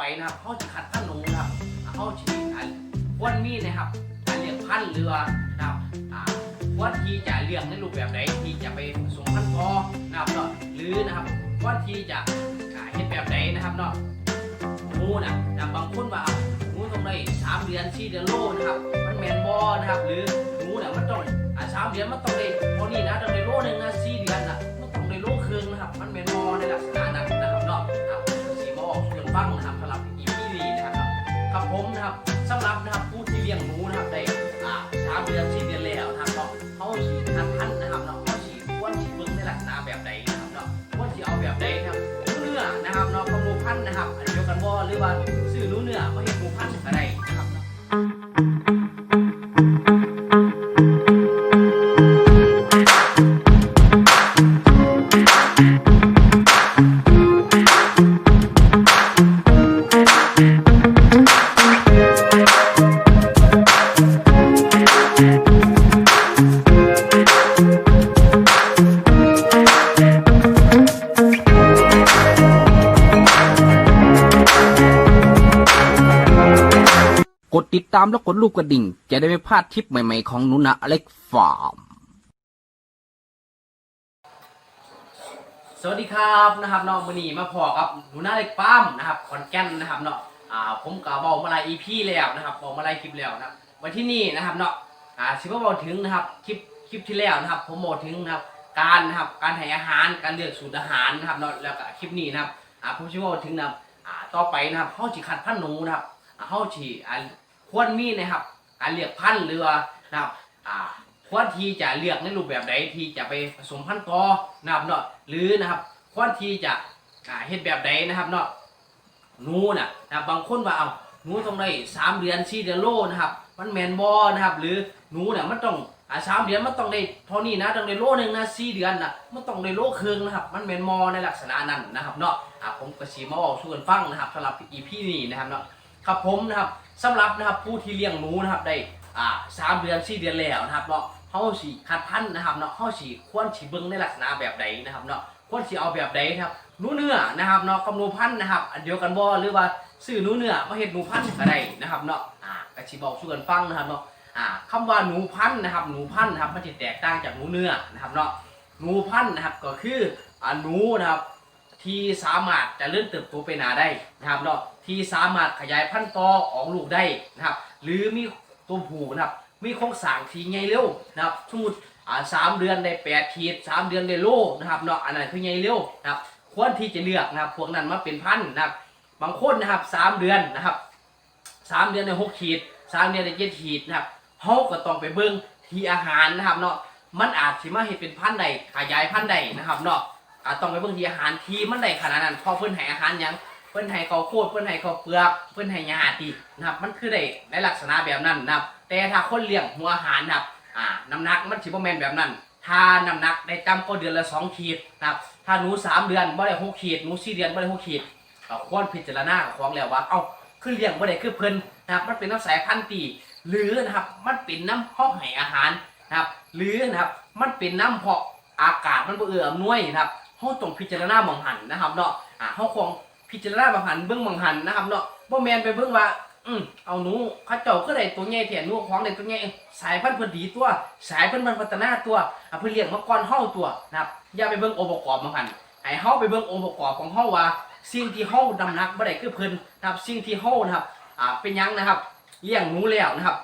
ไปนะครับเขาจะขัดพันธุ์หนูนะครับเขาฉีดอันควรมีนะครับการเลี้ยงพันเรือนะครับอาควรที่จะเลี้ยงในรูปแบบไหนที่จะไปผสมพันธุ์ต่อนะครับเนาะหรือนะครับควรที่จะอ่าเฮ็ดแบบไหนนะครับเนาะหนูนะนะบางคนว่าเอาหนูต้องได้สามเดือนสี่เดือนโลนะครับ มันแมนบอนะครับ หรือหนูเนี่ยมันต้องสามเดือนมันต้องได้เท่าะนี้นะต้องได้โลหนึ่งนะสี่เดือนนะมันต้องได้โลครึ่งนะครับ มันแมนบอในลักษณะนั้นนะครับเนาะ ผมนะครับสำหรับนะครับผู้ที่เลี้ยงหนูนะครับได้อ่าสามเดือนสี่เดือนแล้วนะครับเนาะเขาฉีดทันทันนะครับเนาะเขาฉีดควรฉีดเบิ้งในลักษณะแบบใดนะครับเนาะควรฉีดเอาแบบใดนะครับนูเนื้อนะครับเนาะขโมยพันธ์นะครับอันเดียวกันบ่หรือว่าซื้อหนูเนื้อมาเห็นหนูพันธุ์ก็ได้ ติดตามและกดรูปกระดิ่ง จะได้ไม่พลาดทริปใหม่ๆของหนุนะอเล็กฟาร์ม สวัสดีครับนะครับเนาะมื้อนี้มาพอกับหนูนาเล็กป้ามนะครับขอนแก่นนะครับเนาะอ่าผมก็เว้ามาลาย EP แล้วนะครับเว้ามาลายคลิปแล้วนะครับวันที่นี่นะครับเนาะอ่าสิมาเว้าถึงนะครับคลิปคลิปที่แล้วนะครับ ผมบอกถึงนะครับการนะครับการให้อาหารการเลือกสูตรอาหารนะครับเนาะแล้วก็คลิปนี้นะครับอ่าผมสิเว้าถึงนะครับอ่าต่อไปนะครับเฮาสิคัดพันหนูนะครับอ่าเฮาสิอ่า ควรมีนะครับการเลือกพันธุ์หรือนะครับอ่าควรที่จะเลือกในรูปแบบใดที่จะไปผสมพันธุ์ต่อนะครับเนาะหรือนะครับควรที่จะอ่าเฮ็ดแบบใดนะครับเนาะหนูน่ะนะครับบางคนว่าเอาหนูต้องได้สามเดือนสี่เดือนโลนะครับมันแมนบอนะครับ หรือหนูเนี่ยมันต้องอ่าสามเดือนมันต้องได้เท่านี้นะต้องได้โลหนึ่งนะสี่เดือนนะมันต้องได้โลครึ่งนะครับ มันแมนมอในลักษณะนั้นนะครับเนาะอ่าผมก็สีมาบอกชวนฟังนะครับสำหรับอีพีนี้นะครับเนาะครับผมนะครับ สำหรับนะครับผู้ที่เลี้ยงหนูนะครับได้อ่าสามเดือนสี่เดือนแล้วนะครับเนาะเขาสีคัดพันธุ์นะครับเนาะเขาสีควรสีเบิ้งในลักษณะแบบใดนะครับเนาะควรสีเอาแบบใดนะครับหนูเนื้อนะครับเนาะกับหนูพันธุ์นะครับอันเดียวกันบ่หรือว่าซื้อหนูเนื้อมาเฮ็ดหนูพันธุ์ก็ได้นะครับเนาะอ่ากระชิบอกสู่กันฟังนะครับเนาะอ่าคำว่าหนูพันธุ์นะครับหนูพันธุ์นะครับมันจะแตกต่างจากหนูเนื้อนะครับเนาะหนูพันธุ์นะครับก็คืออ่าหนูนะครับที่สามารถจะเลื่อนเติบโตไปหนาได้นะครับเนาะ ที่สามารถขยายพันธุ์ต่อออกลูกได้นะครับ หรือมีตัวผู้นะครับมีโครงสร้างที่ใหญ่เร็วนะครับสมมติอ่าสามเดือนได้แปดขีดสามเดือนได้โลนะครับเนาะอันนั้นคือใหญ่เร็วนะครับควรที่จะเลือกนะครับพวกนั้นมาเป็นพันธุ์นะครับ บางคนนะครับสามเดือนนะครับสามเดือนได้หกขีดสามเดือนได้เจ็ดขีดนะครับเขาก็ต้องไปเบิ่งที่อาหารนะครับเนาะมันอาจสิมาเห็นเป็นพันธุ์ใดขยายพันธุ์ใดนะครับเนาะอ่าต้องไปเบิ่งที่อาหารที่มันได้ขนาดนั้นพอเพิ่นให้อาหารยัง เพิ่นให้ข้าวโพดเพิ่นให้ข้าเปลือก เพิ่นให้หญ้าตินะครับ มันคือได้ในลักษณะแบบนั้นนะครับ แต่ถ้าคนเลี้ยงหัวหารนะครับอ่าน้ำหนักมันสิบ่แม่นแบบนั้น ถ้าน้ำหนักได้ต่ำกว่าเดือนละ2ขีดนะครับ ถ้าหนู3เดือนบ่ได้6ขีดหนู4เดือนบ่ได้6ขีดก็ควรพิจารณาของแล้วว่า เอ้าคือเลี้ยงบ่ได้คือเพิ่นนะครับมันเป็นน้ำสายพันธุ์ตีหรือนะครับมันเป็นน้ำห้องให้อาหารนะครับ หรือนะครับมันเป็นน้ำเพาะอากาศมันบ่เอื้ออำนวยนะครับเขาต้องพิจารณาบางหันนะครับเนาะอ่าเขาคง พิจารณาบางหันเบื้องบางหันนะครับเนาะบ่แมนไปเบิ่งว่า อืมเอาหนูเขาเจ้าก็ได้ตัวใหญ่แถหนูของได้ตัวใหญ่สายพันธุ์พิ่นดีตัว สายพันธุ์มันพัฒนาตัวอะเพิ่นเลี้ยงมาก่อนเฮาตัวนะครับอย่าไปเบิ่งองค์ประกอบบางหันให้เฮาไปเบิ่งองค์ประกอบของเฮาว่า สิ่งที่เฮาดำนักบ่ได้คือเพิ่นนะครับสิ่งที่เฮานะครับอ่าเป็นยังนะครับเลี้ยงหนูแล้วนะครับ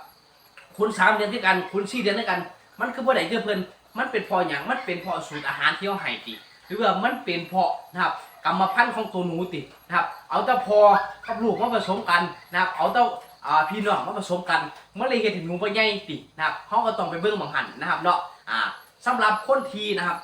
คุณสามเดือนด้วยกันคุณสี่เดือนด้วยกัน มันคือบ่ได้คือเพิ่นมันเป็นพอหยังมันเป็นพอสูตรอาหารที่เฮาให้ติ หรือว่ามันเป็นเพาะนะครับกรรมพันธุ์ของตัวหนูติดนะครับ เอาแต่พอกับลูกมาผสมกันนะครับ เอาแต่พี่น้องมาผสมกันเมันเลยเห็นหนูไปใหญ่ตินะครับเขาก็ต้องไปเบิ่งบางหันนะครับเนาะอ่าสำหรับคนทีนะครับ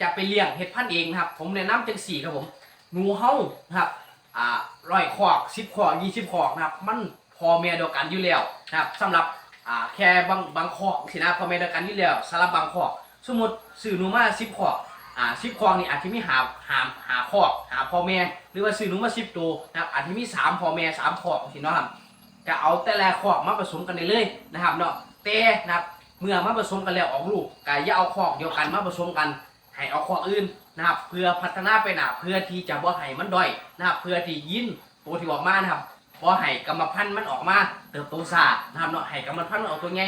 จะไปเลี้ยงเห็ดพันธุ์เองนะครับ ผมแนะนำจังสี่ครับผมหนูเฮานะครับอ่าร้อยขอกสิบขอกยี่สิบขอกนะครับ มันพอแม่เดียวกันอยู่แล้วนะครับสำหรับอ่าแค่บางบางขอกสินะพอแม่เดียวกันอยู่แล้วสำหรับบางขอกสมมติซื้อหนูมาสิบขอก อ่าสิบคองนี่อาจจะมีหาหาหาคอกหาพ่อแม่ หรือว่าซื้อหนูมาสิบตัวนะครับอาจจะมีสามพ่อแม่สามคอกสิเนาะครับก็เอาแต่ละคอกมาผสมกันได้เลยนะครับเนาะแต่นะครับเมื่อมาผสมกันแล้วออกลูกก็อย่าเอาคอกเดียวกันมาผสมกันให้เอาคอกอื่นนะครับ เพื่อพัฒนาไปหนาเพื่อที่จะบ่ให้มันด้อยนะครับ เพื่อที่ยินตัวที่ออกมานะครับพอให้กรรมพันธุ์มันออกมาเติบโตซานะครับเนาะให้กรรมพันธุ์มันออกตัวใหญ่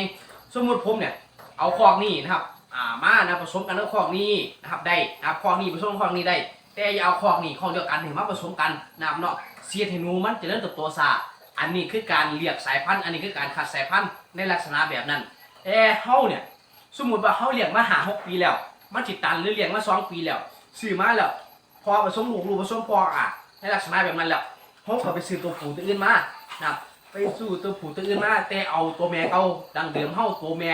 สมมติผมเนี่ยเอาคอกนี่นะครับ อ่ามานะผสมกันกับคอกนี้นะครับได้นะครับคอกนี้ผสมกับคอกนี้ได้ แต่อย่าเอาคอกนี่คอกเดียวกันให้มาผสมกันนะครับเนาะเสียดให้หนูมันจะเริ่มเติบโตซาอันนี้คือการเรียกสายพันธุ์ อันนี้คือการขัดสายพันธุ์ในลักษณะแบบนั้นแต่เฮาเนี่ยสมมติว่าเขาเลี้ยงมาหาหกปีแล้ว มันจิตตันหรือเลี้ยงมาสองปีแล้วซื้อมาแล้วพอผสมลูกลูกผสมพออะในลักษณะแบบนั้นแล้วเขาก็ไปซื้อตัวผู้ตัวอื่นมานะครับไปซื้อตัวผู้ตัวอื่นมาแต่เอาตัวแม่เขาดังเดิมเขาตัวแม่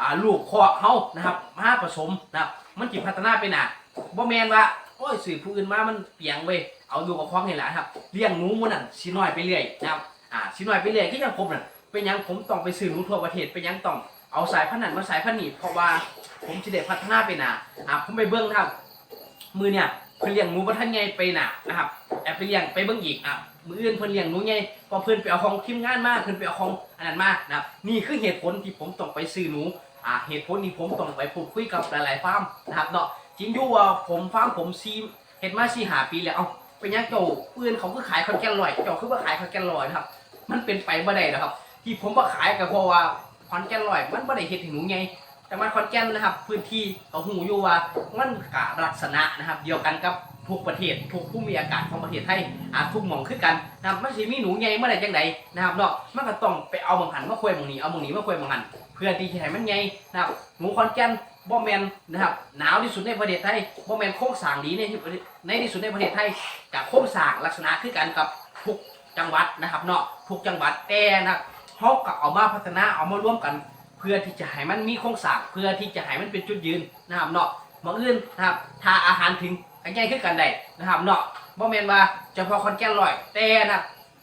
อ่าลูกคอกเขานะครับมาผสมนะครับ มันจิพัฒนาไปหนาบ่แมนว่าโอ้ยซื้อผู้อื่นมามันเปียงเว้ยเอาลูกกับคอกนี่แหละครับเลี้ยงหนูมันนั่นสิน้อยไปเรื่อยนะครับอ่าสิน้อยไปเรื่อยก็ยังผมน่ะเป็นยังผมต้องไปซื้อหนูทั่วประเทศเป็นยังต้องเอาสายพันธุ์นั้นมาสายพันธุ์นี้เพราะว่าผมจะได้พัฒนาไปหนาอะผมไปเบิ้องนะครับมือเนี่ย พิ่นเลี้ยงหนูบ่ทันใหญ่ไปหนานะครับแอบไปเลี้ยงไปเบิ้งอีกอะมืออื่นเพิ่นเลี้ยงหนูใหญ่พอเพิ่นไปเอาของทีมงานมาเพิ่นไปเอาของอันนั้นมานะครับนี่คือเหตุผลที่ผมต้องไปซื้อหนูอะเหตุผลที่ผมต้องไปพูดคุยกับหลายๆฟาร์มนะครับเนาะจริงอยู่ว่าผมฟาร์มผมซีเฮ็ดมาสี่หาปีแล้วเอ้าเป็นยังเจ้าเพื่อนเขาคือขายคอนแกนลอยเจ้าคือว่าขายคอนแกนลอยนะครับ มันเป็นไปบ่ได้นะครับ ที่ผมมาขายก็เพราะว่าขอนแก่นลอยมันไม่ได้เฮ็ดให้หนูไง แต่มันขอนแก่นนะครับ พื้นที่ก็หูอยู่ว่ามันกะลักษณะนะครับ เดียวกันกับทุกประเทศทุกภูมิอากาศของประเทศไทยอาจทุกหม่องคือกันนะครับมันสิมีหนูไงเมื่อไหร่จังใดนะครับเนาะมันก็ต้องไปเอาบางหันมาคุยบางนี้เอาบางนี้มาคุยบางหันเพื่อที่จะให้มันไงนะครับหนูขอนแก่นบ่แมนนะครับหนาวที่สุดในประเทศไทยบ่แมนโค้งสางดีในที่ประเทศในที่สุดในประเทศไทยกับโค้งสางลักษณะคือกันกับทุกจังหวัดนะครับเนาะทุกจังหวัดแต่นะครับเขาก็เอามาพัฒนาเอามาร่วมกัน พื่อที่จะให้มันมีโครงสร้างเพื่อที่จะให้มันเป็นจุดยืนนะครับเนาะบางอื่นนะครับถ้าอาหารถึงก็ง่ายขึ้นกันได้นะครับเนาะบ่แม่นว่าเฉพาะคอนแกนลอยแต่นะ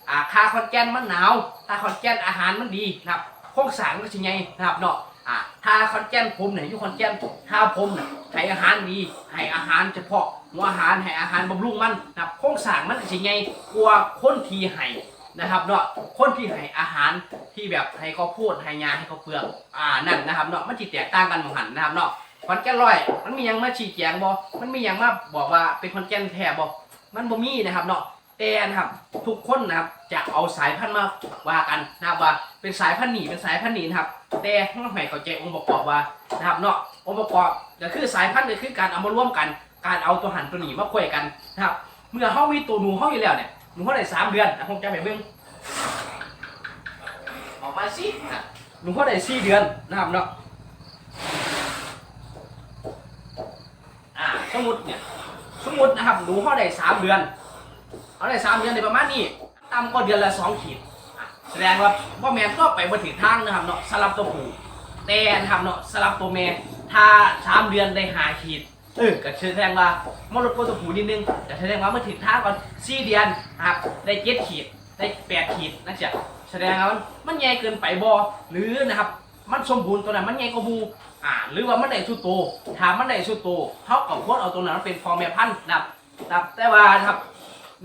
อ่าคาคอนแกนมันหนาวถ้าคอนแกนอาหารมันดีนะครับโครงสร้างมันก็สิไงนะครับเนาะอ่าถ้าคอนแกนผมเนี่ยอยู่คอนแกนถ้าผมเนี่ยให้อาหารดีให้อาหารเฉพาะหัวอาหารให้อาหารบำรุงมันนะครับโครงสร้างมันก็สิไงกว่าคนที่ให้ นะครับเนาะคนที่ให้อาหารที่แบบให้เขาพูดให้ยาให้เขาเปลือกอ่านั่นนะครับเนาะมันจิแตกต่างกันหมองหันนะครับเนาะคอนแก่นลอย มันมีหยังมาชี้แจงบ่มันมีหยังมาบอกว่าเป็นคอนแก่นแท้บ่มันบ่มีนะครับเนาะแต่นะครับทุกคนนะครับจะเอาสายพันธุ์มาว่ากันนะครับว่าเป็นสายพันธุ์หนีเป็นสายพันธุ์หนีนะครับแต่ต้องให้เข้าใจองค์ประกอบว่านะครับเนาะองค์ประกอบก็คือสายพันธุ์ก็คือการเอามาร่วมกัน การเอาตัวหันตัวหนีมาคุยกันนะครับเมื่อเฮามีตัวหนูเฮาอยู่แล้วเนี่ย หนูเฮาได้สามเดือนนะผมจะไปเบิ่งออกมาสิอะหลวงพ่อได้สี่เดือนนะครับเนาะอ่าสมมติเนี่ยสมมตินะครับหลวงพ่อได้สามเดือนเขาได้สามเดือนในประมาณนี้ต่ำก็เดือนละสองขีดแสดงว่าพ่อแม่ก็ไปบนถึงทางนะครับเนาะสลับตัวผู้แต่นะครับเนาะสลับตัวแม่ถ้าสามเดือนได้หาขีด เออก็แสดงว่ามารดกว่าตัวผู้นิดนึงแต่แสดงว่าเมื่อถึงทาก่อนสี่เดือนนะครับได้เจ็ดขีดได้แปดขีดนะจ๊ะแสดงว่ามันมันใหญ่เกินไปบอหรือนะครับ มันสมบูรณ์ตัวนั้นมันใหญ่กว่าหมูอ่าหรือว่ามันได้สุดโตถ้ามันได้สุดโตเท่ากับโคตรเอาตัวนั้นมาเป็นฟอร์แมพันธุ์นะครับนะครับแต่ว่านะครับ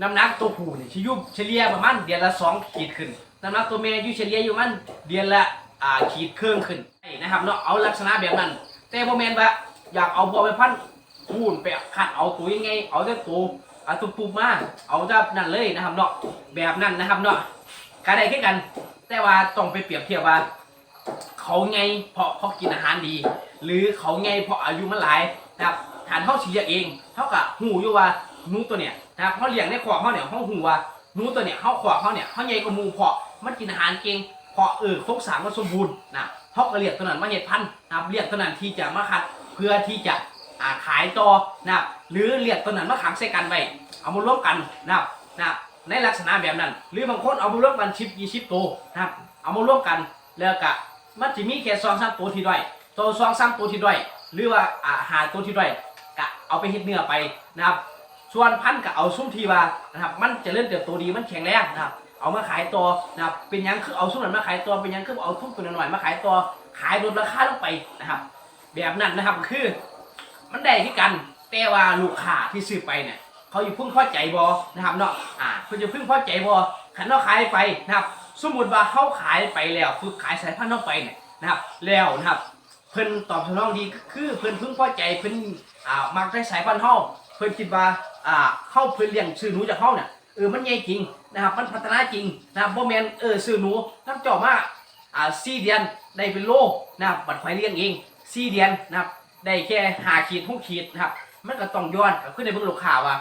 น้ำหนักตัวผู้เนี่ยชิยุบเฉลี่ยประมาณเดือนละสองขีดขึ้นน้ำหนักตัวแม่อยู่เฉลี่ยอยู่มันเดือนละอ่าขีดครึ่งขึ้นนะครับเนาะเอาลักษณะแบบนั้น แต่โมเมนต์ว่าอยากเอาพอไปพัน ธุ์พูนไปขัดเอาตัวยังไง เอาแต่ตัวเอาตัวปูมา เอาแต่นั่นเลยนะครับเนาะ แบบนั้นนะครับเนาะการไดขึ้นกัน แต่ว่าต้องไปเปรียบเทียบว่า เขาไงเพราะเขากินอาหารดี หรือเขาไงเพราะอายุมันหลายนะครับฐานเขาเสียเองเท่ากับหูอยู่ว่าหนูตัวเนี้ยนะครับเขาเลี้ยงในขวบเขาเนี่ยเขาหูว่าหนูตัวเนี้ยเขาขวบเขาเนี่ยเขาใหญ่กว่าหมูเพราะมันกินอาหารเก่งเพราะเออครงสางมันสมบูรณ์นะเขาก็เลี้ยงตัวนั้นมาเห็ดพันธุ์นะครับเลี้ยงตัวนั้นที่จะมาคัดเพื่อที่จะ อ่าขายต่อนะครับหรือเลียงตัวนั้นมาขังใส่กันไว้เอามาร่วมกันนะครับนะครับในลักษณะแบบนั้น หรือบางคนเอามาร่วมกันชิปยี่สิบตัวนะครับเอามาร่วมกันแล้วก็มันจะมีแค่สองสามตัวที่ด้อยตัวสองสามตัวที่ด้อยหรือว่าอ่าหาตัวที่ด้อยก็เอาไปเฮ็ดเนื้อไปนะครับส่วนพันธุ์ก็เอาซุ้มทีว่านะครับมันจะเริ่มเติบโตดีมันแข็งแรงนะครับเอามาขายตัวนะครับเป็นยังคือเอาซุ้มนั้นมาขายตัวเป็นยังคือเอาทุ่มตัวหน่อยมาขายตัวขายลดราคาลงไปนะครับ แบบนั้นนะครับคือ มันได้ที่กัน แต่ว่าลูกค้าที่ซื้อไปเนี่ยเขาอยู่พึ่งพอใจบอนะครับเนาะอ่าเขาจะพึ่งพอใจบอขันเราขายไปนะครับ สมมติว่าเขาขายไปแล้วคือขายสายพันธุ์เขาไปเนี่ยนะครับ แล้วนะครับ เพิ่นตอบสนองดีคือเพิ่นพึ่งพอใจเพิ่นอ่ามักได้สายพันธุ์เฮาเพิ่นคิดว่าอ่าเข้าเพิ่นเลี้ยงชื่อหนูจากเฮาเนี่ยเออมันใหญ่จริงนะครับ มันพัฒนาจริงนะครับบ่แมนเออซื้อหนูน้ำจาะมาอ่า4เดือนได้เป็นโลนะครับบัดข่อยเลี้ยงเอง4เดือนนะครับ ได้แค่5ขีด6ขีดนะครับ มันก็ต้องย้อนก็คือในเบิ่งลูกค้าว่า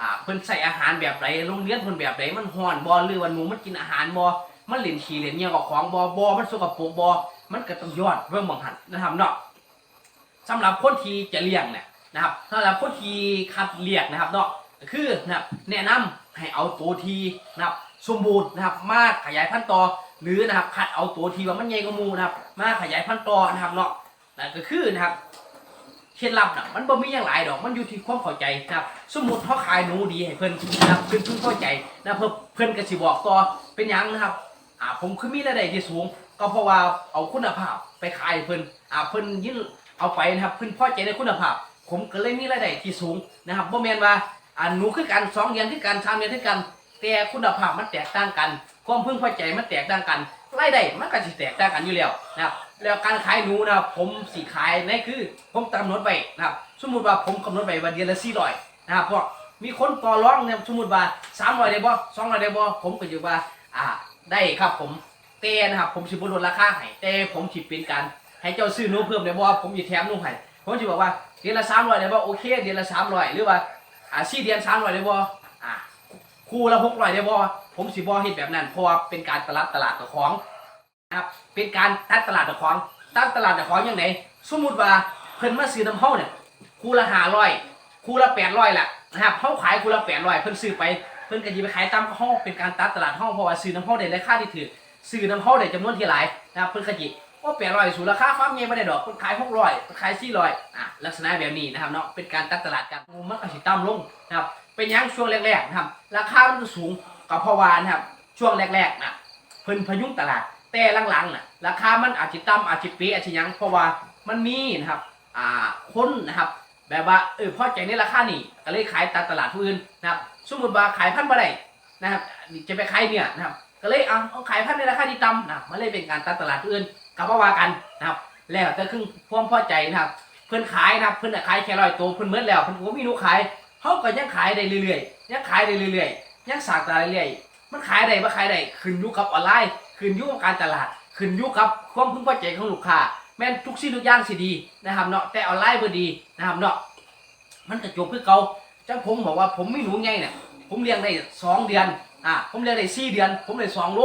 อ่าเพิ่นใส่อาหารแบบใดโรงเรียนเพิ่นแบบใดมันฮ้อนบ่หรือว่าหนูมันกินอาหารบ่มันเหล่นขี้เล่นเหยี่ยวกับของบ่บ่มันสกปรกบ่มันก็ต้องย้อนเบิ่องบางหันนะครับเนาะสำหรับคนที่จะเลี้ยงเนี่ยนะครับสำหรับคนที่คัดเลือกนะครับเนาะคือนะครับแนะนำให้เอาตัวทีนะครับสมบูรณ์นะครับมาขยายพันธุ์ต่อหรือนะครับคัดเอาตัวทีว่ามันใหญ่กว่าหมูนะครับ มาขยายพันธุ์ต่อนะครับเนาะนั่นก็คือนะครับ เคล็ดลับนะมันบ่มีอย่างหลายดอกมันอยู่ที่ความเข้าใจนะครับ สมมุติเขาขายหนูดีให้เพิ่นนะครับเพิ่นเพิ่นเข้าใจนะเพิ่นเพิ่นก็สิบอกต่อเป็นหยังนะครับอ่าผมคือมีรายได้ที่สูง ก็เพราะว่าเอาคุณภาพไปขายให้เพิ่นอ่าเพิ่นยิ่งเอาไปนะครับเพิ่นพอใจในคุณภาพ ผมก็เลยมีรายได้ที่สูงนะครับบ่แม่นว่าอันหนูคือกันสองเดือนคือกันสามเดือนคือกัน แต่คุณภาพมันแตกต่างกัน ความพึงพอใจมันแตกต่างกันรายได้มันก็สิแตกต่างกันอยู่แล้วนะครับ แล้วการขายหนูนะครับผมสิขายนี่คือ ผมกำหนดไว้นะครับ สมมติว่าผมกำหนดไว้ว่าเดือนละ400นะครับเพราะมีคนต่อรองเนี่ยสมมติว่า300ได้บ่200ได้บ่ผมก็อยู่ว่าอ่าได้ครับผมแต่นะครับผมสิบลดราคาให้แต่ผมสิเป็นการให้เจ้าซื้อหนูเพิ่มได้บ่ผมสิแถมหนูให้ผมสิบอกว่าเดือนละ300ได้บ่โอเคเดือนละ300หรือว่าอ่าสี่เดือนสามร้อยได้บ่อ่าคู่ละหกร้อยได้บ่ผมสิบ่เฮ็ดแบบนั้นเพราะว่าเป็นการตลาดตลาดกับของ ครับเป็นการตัดตลาดกับของตัดตลาดกับของยังไงสมมุติว่าเพิ่นมาซื้อน้ำเฮาเนี่ยคูละห้าร้อยคูละแปดร้อยละนะครับเฮาขายคูละแปดร้อยเพิ่นซื้อไปเพิ่นก็สิไปขายตามเฮาเป็นการตัดตลาดเฮาเพราะว่าซื้อน้ำเฮาได้ราคาที่ถูกซื้อน้ำเฮาได้จำนวนที่หลายนะครับเพิ่นก็สิว่าแปดร้อยสูงราคาฟ้าร์มใหญ่บ่ได้ดอกเพิ่นขายหกร้อยเพิ่นขายสี่ร้อยอะลักษณะแบบนี้นะครับเนาะเป็นการตัดตลาดกันมันก็สิต่ำลงนะครับเป็นยังช่วงแรกๆนะครับราคามันสูงก็เพราะว่านะครับช่วงแรกๆนะเพิ่นพยุงตลาด แต่หลังๆน่ะราคามันอาจจะต่ำอาจจะเป๊ะอาจจะยังเพราะว่ามันมีนะครับอ่าคนนะครับแบบว่าเออพอใจในราคานี้ก็เลยขายตามตลาดผู้อื่นนะครับสมมติว่าขายพันบ่ได้นะครับจะไปขายเนี่ยนะครับก็เลยเอาเอาขายพันในราคาที่ต่ำนะมันเลยเป็นการตัดตลาดผู้อื่นกับว่าว่ากันนะครับแล้วแต่คือความพอใจนะครับเพิ่นขายนะครับเพิ่นน่ะขายแค่ร้อยตัวเพิ่นเมื่อแล้วเพิ่นก็มีหนูขายเขาก็ยังขายได้เรื่อยๆยังขายได้เรื่อยๆยังสร้างตลาดเรื่อยๆมันขายได้บ่ขายได้ขึ้นอยู่กับออนไลน์ ขึ้นยู่กับการตลาด ขึ้นยู่กับความพึงพอใจของลูกค้าแม่นทุกสิ่งทุกอย่างสิดีนะครับเนาะแต่ออนไลน์บ่ดีนะครับเนาะมันก็จบคือเก่าจังผมบอกว่าผมไม่รู้ไงเนี่ยผมเลี้ยงได้สองเดือนอ่าผมเลี้ยงได้สี่เดือน ผมได้สองโล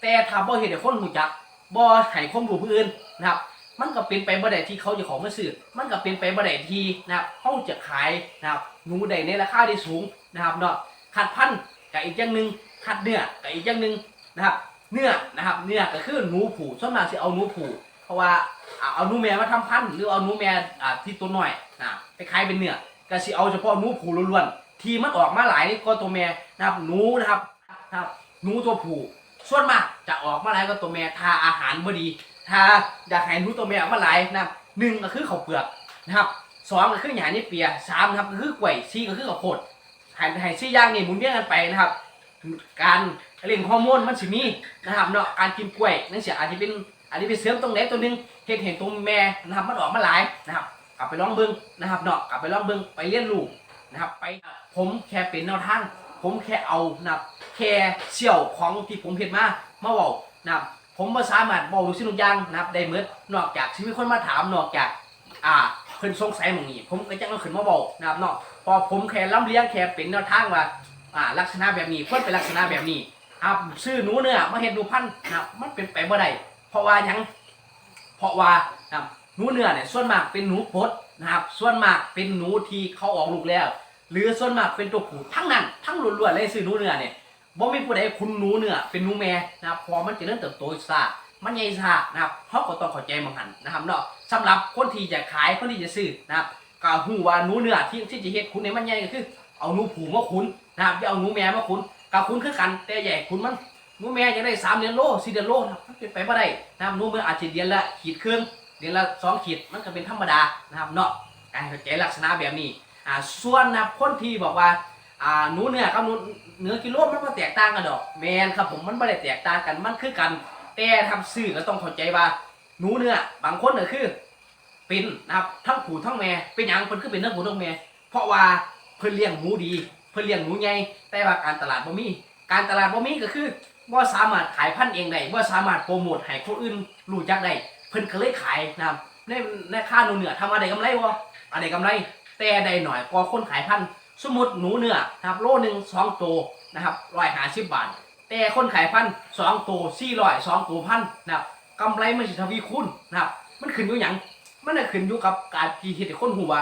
แต่ถ้าบ่เห็นให้คนรู้จักบ่ให้ความรู้ผู้อื่นนะครับมันก็เป็นไปบ่ได้ที่เขาจะของมาซื้อมันก็เป็นไปบ่ได้ที่นะครับเขาจะขายนะครับหนูได้ในราคาที่สูงนะครับเนาะขัดพันกับอีกอย่างหนึ่งขัดเนื้อกับอีกอย่างหนึ่งนะครับ เนื้อนะครับเนื้อก็คือหนูผูส่วนมากสิเอาหนูผูเพราะว่าเอาหนูแม่มาทำพันธุ์หรือเอาหนูแม่อ่าที่ตัวน้อยนะไปขายเป็นเนื้อก็สิเอาเฉพาะหนูผูล้วนๆที่มันออกมาหลายก็ตัวแม่นะครับหนูนะครับนะครับหนูตัวผูส่วนมากจะออกมาหลายก็ตัวแม่ถ้าอาหารบ่ดีถ้าอยากให้รู้ตัวแม่ออกมาหลายนะครับหนึ่งก็คือข้าวเปลือกนะครับสองก็คือหยานี่เปียสามนะครับก็คือกล้วยสี่ก็คือข้าวโพดให้ให้สี่ย่างนี่หมุนเวียนกันไปนะครับ การ เรื่องฮอร์โมนมันสิมีนะครับเนาะการกินกล้วยนั่นเสียอาจจะเป็นอาจจะเป็นเสริมตรงไหนตัวหนึงเห็นเห็นตัวแม่นะครับมันออกมาหลายนะครับกลับไปลองเบิ้งนะครับเนาะกลับไปลองเบิ้งไปเรียนรู้นะครับไปผมแค่เป็นแนวทางผมแค่เอานะครับแค่เชี่ยวของที่ผมเห็นมามาเว้านะครับผมบ่สามารถบอกทุกสิ่งทุกอย่างนะครับได้เมื่อนอกจากที่มีคนมาถามนอกจากอ่าเพิ่นสงสัยมองนี้ผมก็จังเอาขึ้นมาบอกนะครับเนาะพอผมแค่ล้ำเลี้ยงแค่เป็นแนวทางว่าอ่าลักษณะแบบนี้เพิ่นเป็นลักษณะแบบนี้ ครับซื้อหนูเนื้อมาเฮ็ดหนูพันธุ์นะมันเป็นไปบ่ได้เพราะว่าหยังเพราะว่านะหนูเนื้อเนี่ยส่วนมากเป็นหนูพดนะครับ ส่วนมากเป็นหนูที่เขาออกลูกแล้ว หรือส่วนมากเป็นตัวผู้ทั้งนั้น ทั้งล้วนๆเลยซื้อหนูเนื้อเนี่ยบ่มีผู้ใดคุณหนูเนื้อเป็นหนูแม่นะครับพอมันจะเริ่มเติบโตซามันใหญ่ซานะครับเขาก็ต้องเข้าใจบางหันนะครับเนาะสำหรับคนที่จะขายคนที่จะซื้อนะครับก็ฮู้ว่าหนูเนื้อที่ที่จะเฮ็ดคุณในมันใหญ่ก็คือ เอาหนูผูมาขุนนะครับอย่าเอาหนูแม่มาขุน กับคุณคือกัน แต่ใหญ่คุณมันนูแม่ยังได้สามเดือนโลสี่เดือนโลนะครับมันเป็นไปบ่ได้นะครับนูเมื่ออาจจะเดือนละขีดครึ่งเดือนละสองขีดมันก็เป็นธรรมดานะครับเนาะการเข้าใจลักษณะแบบนี้อ่าส่วนนะคนที่บอกว่าอ่าหนูเนื้อกับหนูเนื้อกิโลมันก็แตกต่างกันดอก แมนครับผมมันไม่ได้แตกต่างกันมันคือกัน แต่ทำซื้อก็ต้องเข้าใจว่าหนูเนื้อบางคนก็คือเป็นนะครับทั้งผู้ทั้งแม่เป็นหยังเพิ่นคือเป็นทั้งผู้ทั้งแม่เพราะว่าเพิ่นเลี้ยงหมูดี พิ่นเลี้ยงหนูใหญ่แต่ว่าการตลาดบ่มีการตลาดบ่มีก็คือบ่สามารถขายพันธุ์เองได้บ่สามารถโปรโมทให้คนอื่นรู้จักได้เพิ่นก็เลยขายนะครับในในค่าหนูเนือทำอะไรกำไรบ่อะไรกำไร แต่ได้หน่อยกว่าคนขายพันธุ์สมมติหนูเนื้อนะครับโลหนึ่งสองตัวนะครับ150บบาท แต่คนขายพันธุ์สองตัว400สองตัวพันนะครับกำไรมันสิทวีคูณนะครับ มันขึ้นอยู่หยังมันน่ะขึ้นอยู่กับการที่เฮ็ดให้คนฮู้ว่า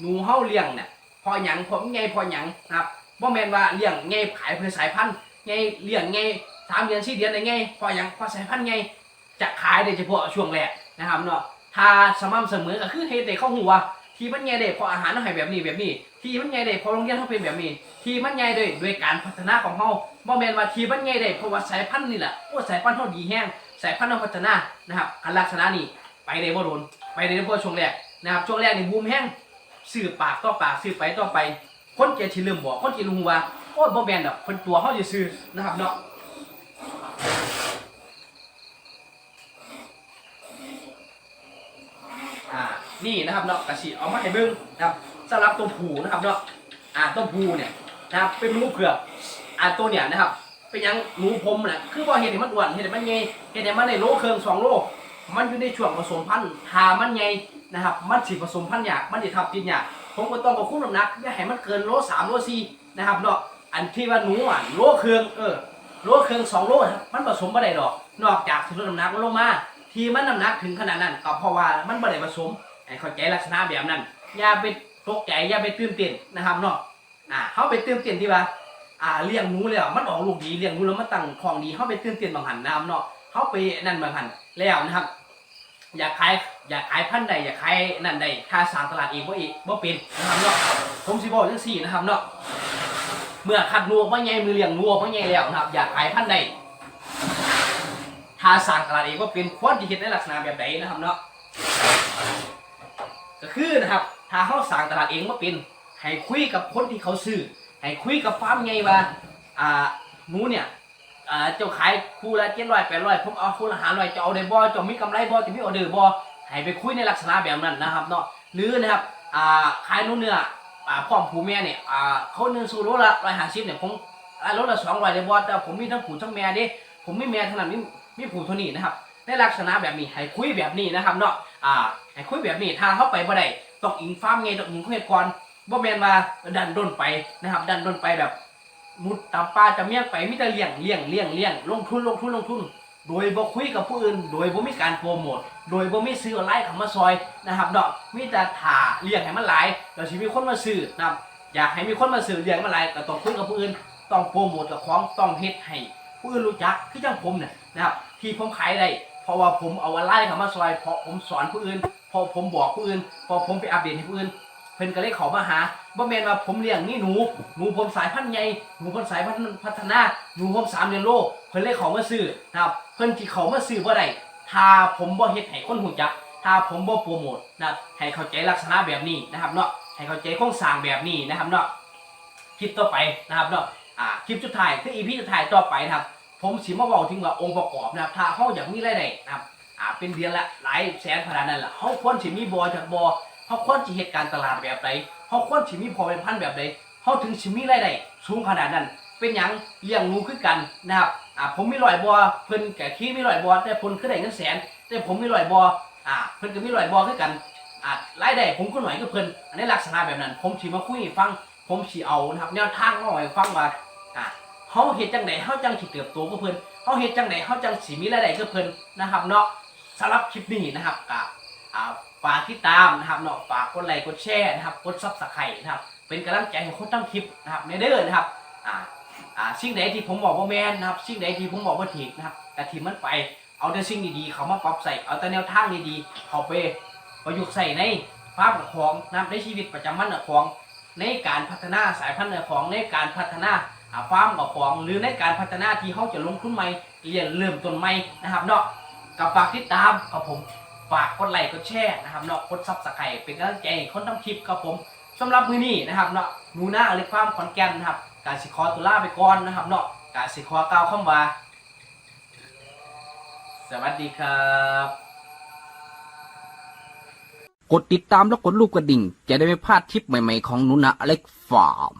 หนูเฮาเลี้ยงเนี่ย พอหยังพอใหญ่พอหยังนะครับบ่แม่นว่าเลี้ยงใหญ่ขายเพื่อสายพันธุ์ไงเลี้ยงไงสามเดือนสี่เดือนได้ไงพออย่งพอสายพันธุ์ไงจะขายได้เฉพาะช่วงแรกนะครับเนาะถ้าสม่ำเสมอก็คือเฮ็ดให้เขาหัวที่มันไงได้เพราะอาหารเราให้แบบนี้แบบนี้ ที่มันไงได้เพราะโรงเรียนเขาเป็นแบบนี้ ที่มันไงด้วยด้วยการพัฒนาของเขาบ่แม่นว่าที่มันไงได้เพราะว่าสายพันธุ์นี่แหละโอ้สายพันธุ์เขาดีแห้งสายพันธุ์เราพัฒนานะครับอันลักษณะนี้ไปได้บ่โดนไปได้เพาะช่วงแรกนะครับช่วงแรกนี่บูมแห้ง สื่อปากต่อปากสื่อไปต่อไป คนเกที่เริ่มบอกคนที่รู้ว่าโอ้ยบ่แม่นดอกคนตัวเขาจะซื้อนะครับเนาะอ่านี่นะครับเนาะกระสีเอามาให้เบิ่งนะครับสำหรับตัวผูนะครับเนาะอ่าตัวผูเนี่ยนะครับเป็นหนูเผือกอ่าตัวเนี่ยนะครับเป็นยังหนูพรมน่ะคือว่าเห็นให้มันอ้วนเห็นให้มันใหญ่เห็นให้มันในโลเครื่องสองโลมันอยู่ในช่วงผสมพันธุ์ถ้ามันใหญ่นะครับ มันสิผสมพันธุ์ยาก มันสิทับกินยาก ผมก็ต้องกับคุ้มน้ำหนักอย่าให้มันเกินโลสามโลสี่นะครับเนาะ อันที่ว่าหนูอะโลเครื่องเออโลเครื่องสองโลนะครับมันผสมบ่ได้ดอก นอกจากสิลดน้ำหนักมันลงมา ที่มันน้ำหนักถึงขนาดนั้นก็เพราะว่ามันบ่ได้ผสมให้เข้าใจลักษณะแบบนั้น อย่าไปตกใจอย่าไปตื่นเต้นนะครับเนาะ อ่าเขาไปตื่นเต้นที่ว่าอ่าเลี้ยงหนูแล้วมันออกลูกดีเลี้ยงหนูแล้วมันตั้งของดีเขาไปตื่นเต้นบางหันนะครับเนาะเขาไปนั่นบางหันแล้วนะครับ อยากขาย อยากขายพันธุ์ใดอยากขายนั่นใดถ้าสร้างตลาดเองบ่เองบ่เป็นนะครับเนาะผมสิบอกจังซี่นะครับเนาะเมื่อคัดนูออกมาใหญ่มือเลี้ยงนูออกมาใหญ่แล้วนะครับ อยากขายพันธุ์ใดถ้าสร้างตลาดเองบ่เป็นควรจะเฮ็ดในลักษณะแบบใดนะครับเนาะก็คือนะครับ ถ้าเขาสร้างตลาดเองบ่เป็นให้คุยกับคนที่เขาซื้อให้คุยกับฟาร์มไงว่าอ่าหนูเนี่ยอ่าเจ้าขายคู่ละเจ็ดร้อยแปดร้อยผมเอาคู่ละหาร้อยจะเอาได้บ่จะมีกำไรบ่จะมีออเดอร์บ่ ให้ไปคุยในลักษณะแบบนั้นนะครับเนาะหรือนะครับอ่าขายหนูเนื้ออ่าพร้อมผู้แม่เนี่ยอ่าเขาหนึ่งสู่โลละร้อยห้าสิบเนี่ยผมอ่าโละสองร้อยได้บ่แต่ผมมีทั้งผู้ทั้งแม่เด้ผมมีแม่เท่านั้นมีมีผูเท่านี้นะครับในลักษณะแบบนี้ให้คุยแบบนี้นะครับเนาะอ่าให้คุยแบบนี้ถ้าเข้าไปบ่ได้ต้องอิงฟ้ามไงต้องอิงเฮ็ดก่อนบ่แม่นว่าดันด้นไปนะครับ ดันด้นไปแบบมุดตามป่าจะเมียงไปมิต่เลี้ยงเลี้ยงเลี้ยงเลี้ยงลงทุนลงทุนลงทุน โดยบ่คุยกับผู้อื่น โดยบ่มีการโปรโมทโดยบ่มีซื้อออนไลน์เข้ามาซอยนะครับเนาะมีแต่ถ่าเลี้ยงให้มันหลายแล้วสิมีคนมาซื้อนะครับอยากให้มีคนมาซื้อเลี้ยงมันหลายก็ต้องคุยกับผู้อื่นต้องโปรโมทกับของต้องเฮ็ดให้ผู้อื่นรู้จักคือจังผมเนี่ยนะครับที่ผมขายได้เพราะว่าผมเอาออนไลน์เข้ามาซอยเพราะผมสอนผู้อื่นเพอผมบอกผู้อื่นเพอผมไปอัปเดตให้ผู้อื่น เพิ่นก็เลยเขามาหาบ่แม่นว่าผมเลี้ยงนี่หนูหนูผมสายพันธุ์ใหญ่หนูผมสายพันธุ์พัฒนาหนูผมสามเดือนโลเพิ่นเลยเขามาซื้อนะครับเพิ่นที่เขามาซื้อบ่ได้ถ้าผมบ่เฮ็ดให้คนหูจักถ้าผมบ่โปรโมทนะให้เข้าใจลักษณะแบบนี้นะครับเนาะให้เข้าใจโครงสร้างแบบนี้นะครับเนาะคลิปต่อไปนะครับเนาะอ่าคลิปสุดท้ายคือ EP สุดท้ายต่อไปนะครับผมสิมาบอกถึงว่าองค์ประกอบนะครับถ้าเฮาอยากมีรายได้นะครับอ่าเป็นเดือนละหลายแสนขนาดนั้นล่ะเฮาควรสิมีบ่จากบ่ เขาควรจะเหตุการณ์ตลาดแบบใดเขาควรจะมีพอเป็นพันแบบใดเขาถึงสิมีรายได้สูงขนาดนั้น เป็นหยังเลี้ยงหนูคือกันนะครับอ่าผมมีร้อยบัวเพิ่นแก่ขี้มีร้อยบัวแต่ผลคือได้เงินแสน แต่ผมมีร้อยบัวอ่าเพิ่นก็มีร้อยบัวคือกันอ่ารายได้ผมก็หน่อยก็เพิ่นอันนี้ลักษณะแบบนั้น ผมสิมาคุยฟัง ผมสิเอานะครับแนวทางมาให้ฟังว่าอ่าเฮาเฮ็ดจังไดเฮาจังสิเติบโตกับเพิ่นเฮาเฮ็ดจังไดเฮาจังสิมีรายได้กับเพิ่นนะครับเนาะสำหรับคลิปนี้นะครับก็อ่า ฝากติดตามนะครับเนาะฝากกดไลค์กดแชร์นะครับกดซับสไครต์นะครับ เป็นกำลังใจให้คนทำคลิปนะครับในเด้อนะครับอ่าอ่าสิ่งใดที่ผมบอกว่าแม่นนะครับสิ่งใดที่ผมบอกว่าถูกนะครับแต่ที่มันไปเอาแต่สิ่งดีๆเขามาปรับใส่เอาแต่แนวทางดีๆเขาไปประยุกต์ใส่ในฟาร์มกับของนะครับในชีวิตประจำวันกับของในการพัฒนาสายพันธุ์ของในการพัฒนาอ่าฟาร์มกับของหรือในการพัฒนาที่เขาจะลงทุนใหม่เรียนเริ่มต้นใหม่นะครับเนาะกับฝากติดตามกับผม ฝากกดไลค์กดแชร์นะครับเนาะกดซับสไครต์เป็นกำลังใจให้คนทำคลิปครับผมสำหรับมือนี้นะครับเนาะหนูน้าอเล็กฟามขอนแก่นนะครับการสิขอตุลาไปก่อนนะครับเนาะการสิขอกล่าวคำว่า สวัสดีครับ กดติดตามแล้วกดรูปกระดิ่ง จะได้ไม่พลาดทริปใหม่ๆของหนุนะอเล็กฟาร์ม